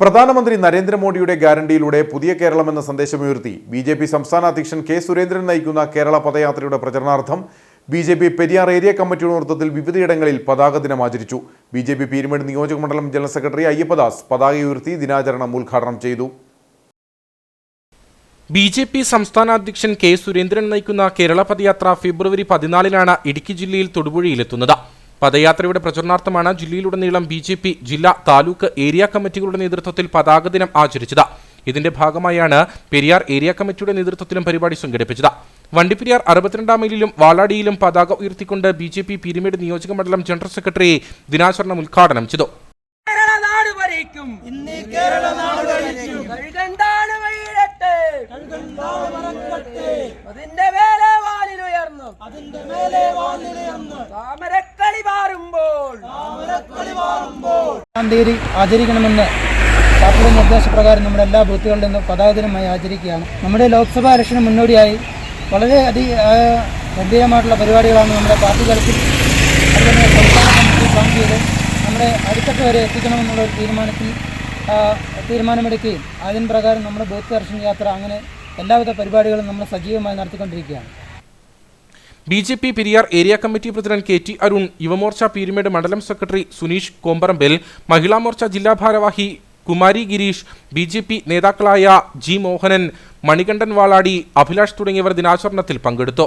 പ്രധാനമന്ത്രി നരേന്ദ്രമോദിയുടെ ഗ്യാരണ്ടിയിലൂടെ പുതിയ കേരളമെന്ന സന്ദേശമുയർത്തി. ബി ജെ പി സംസ്ഥാന അധ്യക്ഷൻ കെ സുരേന്ദ്രൻ നയിക്കുന്ന കേരള പദയാത്രയുടെ പ്രചരണാർത്ഥം B J P Periyar area കമ്മിറ്റിയുടെ നേതൃത്വത്തിൽ വിവിധയിടങ്ങളിൽ പതാക ദിനം ആചരിച്ചു. ബി ജെ പി പീരുമേട് നിയോജക മണ്ഡലം ജനറൽ സെക്രട്ടറി അയ്യപ്പദാസ് പതാക ഉയർത്തി ദിനാചരണം ഉദ്ഘാടനം ചെയ്തു. ബി ജെ പി സംസ്ഥാന അധ്യക്ഷൻ കെ സുരേന്ദ്രൻ നയിക്കുന്ന കേരള പദയാത്ര ഫെബ്രുവരി പതിനാലിനാണ് ഇടുക്കി ജില്ലയിൽ തൊടുപുഴയിലെത്തുന്നത്. പദയാത്രയുടെ പ്രചരണാർത്ഥമാണ് ജില്ലയിലുടനീളം ബി ജെ പി ജില്ലാ താലൂക്ക് ഏരിയ കമ്മിറ്റികളുടെ നേതൃത്വത്തിൽ പതാക ദിനം ആചരിച്ചത്. ഇതിന്റെ ഭാഗമായാണ് പെരിയാർ ഏരിയ കമ്മിറ്റിയുടെ നേതൃത്വത്തിലും പരിപാടി സംഘടിപ്പിച്ചത്. വണ്ടിപ്പെരിയാർ അറുപത്തിരണ്ടാം മൈലിലും വാളാടിയിലും പതാക ഉയർത്തിക്കൊണ്ട് ബി ജെ പി പിരിമേട് നിയോജക മണ്ഡലം ജനറൽ സെക്രട്ടറി ദിനാചരണം ഉദ്ഘാടനം ചെയ്തു. അതിന്റെ മേലെ വാലിലുയർന്നു. അതിന്റെ ഒന്നാം തീയതി ആചരിക്കണമെന്ന് പാർട്ടിയുടെ നിർദ്ദേശപ്രകാരം നമ്മുടെ എല്ലാ ബൂത്തുകളിൽ നിന്നും പതാക ദിനമായി ആചരിക്കുകയാണ്. നമ്മുടെ ലോക്സഭാ ഇലക്ഷന് മുന്നോടിയായി വളരെ അതി ഗംഭീരമായിട്ടുള്ള പരിപാടികളാണ് നമ്മുടെ പാർട്ടി തലത്തിൽ അതുപോലെ സംസ്ഥാന കമ്മിറ്റി പ്ലാൻ ചെയ്ത് നമ്മുടെ അടുത്തൊക്കെ വരെ എത്തിക്കണമെന്നുള്ള ഒരു തീരുമാനത്തിൽ തീരുമാനമെടുക്കുകയും അതിന് പ്രകാരം നമ്മുടെ ബൂത്ത് ദർശന യാത്ര അങ്ങനെ എല്ലാവിധ പരിപാടികളും നമ്മൾ സജീവമായി നടത്തിക്കൊണ്ടിരിക്കുകയാണ്. B J P Periyar area committee president K T Arun Yuva Morcha Peermade മണ്ഡലം സെക്രട്ടറി സുനീഷ് കോമ്പറമ്പിൽ മഹിളാ മോർച്ച ജില്ലാ ഭാരവാഹി Kumari Girish B J P നേതാക്കളായ ജി മോഹനൻ മണികണ്ഠൻ വാളാടി അഭിലാഷ് തുടങ്ങിയവർ ദിനാചരണത്തിൽ പങ്കെടുത്തു.